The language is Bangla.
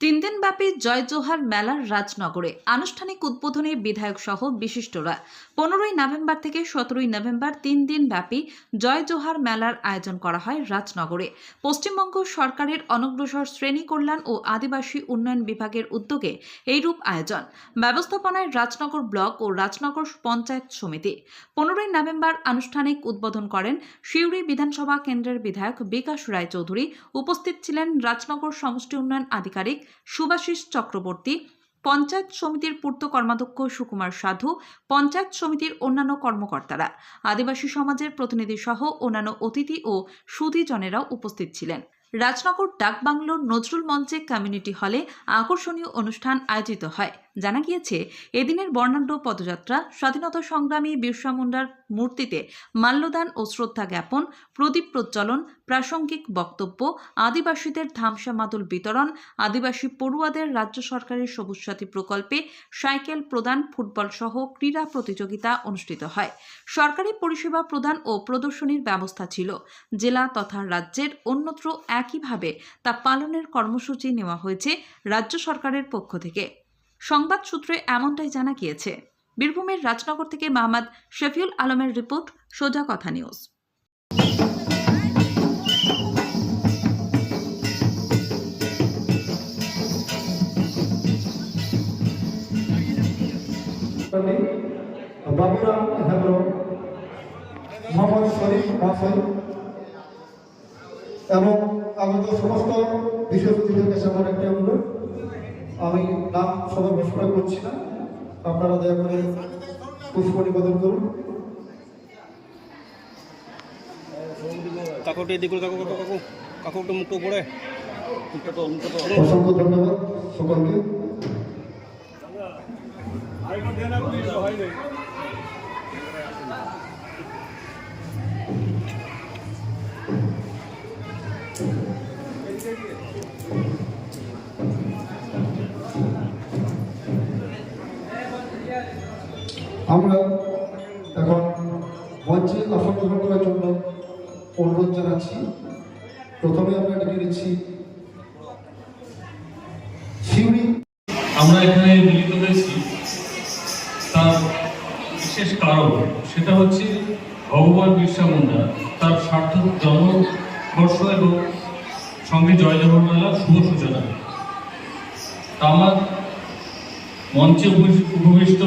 তিন দিনব্যাপী জয় জোহার মেলার রাজনগরে আনুষ্ঠানিক উদ্বোধনে বিধায়ক সহ বিশিষ্টরা। পনেরোই নভেম্বর থেকে সতেরোই নভেম্বর তিন দিন ব্যাপী জয় জোহার মেলার আয়োজন করা হয় রাজনগরে। পশ্চিমবঙ্গ সরকারের অনগ্রসর শ্রেণি কল্যাণ ও আদিবাসী উন্নয়ন বিভাগের উদ্যোগে এইরূপ আয়োজন। ব্যবস্থাপনায় রাজনগর ব্লক ও রাজনগর পঞ্চায়েত সমিতি। পনেরোই নভেম্বর আনুষ্ঠানিক উদ্বোধন করেন সিউড়ি বিধানসভা কেন্দ্রের বিধায়ক বিকাশ রায়চৌধুরী। উপস্থিত ছিলেন রাজনগর সমষ্টি উন্নয়ন আধিকারিক সুভাষিস চক্রবর্তী, পঞ্চায়েত সমিতির পূর্ত কর্মাধ্যক্ষ সুকুমার সাধু, পঞ্চায়েত সমিতির অন্যান্য কর্মকর্তারা, আদিবাসী সমাজের প্রতিনিধি সহ অন্যান্য অতিথি ও সুধীজনেরাও উপস্থিত ছিলেন। রাজনগর ডাকবাংলোর নজরুল মঞ্চে কমিউনিটি হলে আকর্ষণীয় অনুষ্ঠান আয়োজিত হয়। জানা গিয়েছে, এদিনের বর্ণাঢ্য পদযাত্রা, স্বাধীনতা সংগ্রামী বিরসা মুন্ডার মূর্তিতে মাল্যদান ও শ্রদ্ধা জ্ঞাপন, প্রদীপ প্রজ্বলন, প্রাসঙ্গিক বক্তব্য, আদিবাসীদের ধামসা মাদুল বিতরণ, আদিবাসী পড়ুয়াদের রাজ্য সরকারের সবুজ সাথী প্রকল্পে সাইকেল প্রদান, ফুটবল সহ ক্রীড়া প্রতিযোগিতা অনুষ্ঠিত হয়। সরকারি পরিষেবা প্রদান ও প্রদর্শনীর ব্যবস্থা ছিল। জেলা তথা রাজ্যের অন্যত্র একইভাবে তা পালনের কর্মসূচি নেওয়া হয়েছে রাজ্য সরকারের পক্ষ থেকে। সংবাদ সূত্রে এমনটাই জানা গিয়েছে। বীরভূমের রাজনগর থেকে মাহমদ শফিউল আলমের রিপোর্ট, সোজা কথা নিউজ। বাবুরাম হেমব্র মোহাম্মদ শরীফ মহাশয় এবং আগত সমস্ত বিশেষ অতিথিদের কাছে আমার অনুরোধ। আমি নাম সবাই ঘোষণা করছি না। আপনারা দয়া করে পুষ্প নিবেদন করুন। কাকুটি এদিকে কাকু কাকু কাকু কাকু একটু মুখটা পড়ে তো মুখটা তো। অসংখ্য ধন্যবাদ সকলকে। আমরা এখন মঞ্চে আসন গ্রহণ করার জন্য অনুরোধ জানাচ্ছি। প্রথমে আমরা ডেকে নিচ্ছি আমরা এখানে মিলিত হয়েছি। তার বিশেষ কারণ সেটা হচ্ছে ভগবান বিরসা মুন্ডা। তার সার্থক জন্মবর্ষ এবং সঙ্গে জয় জগন মেলার শুভ সূচনা। তা আমার মঞ্চে উপবিষ্ট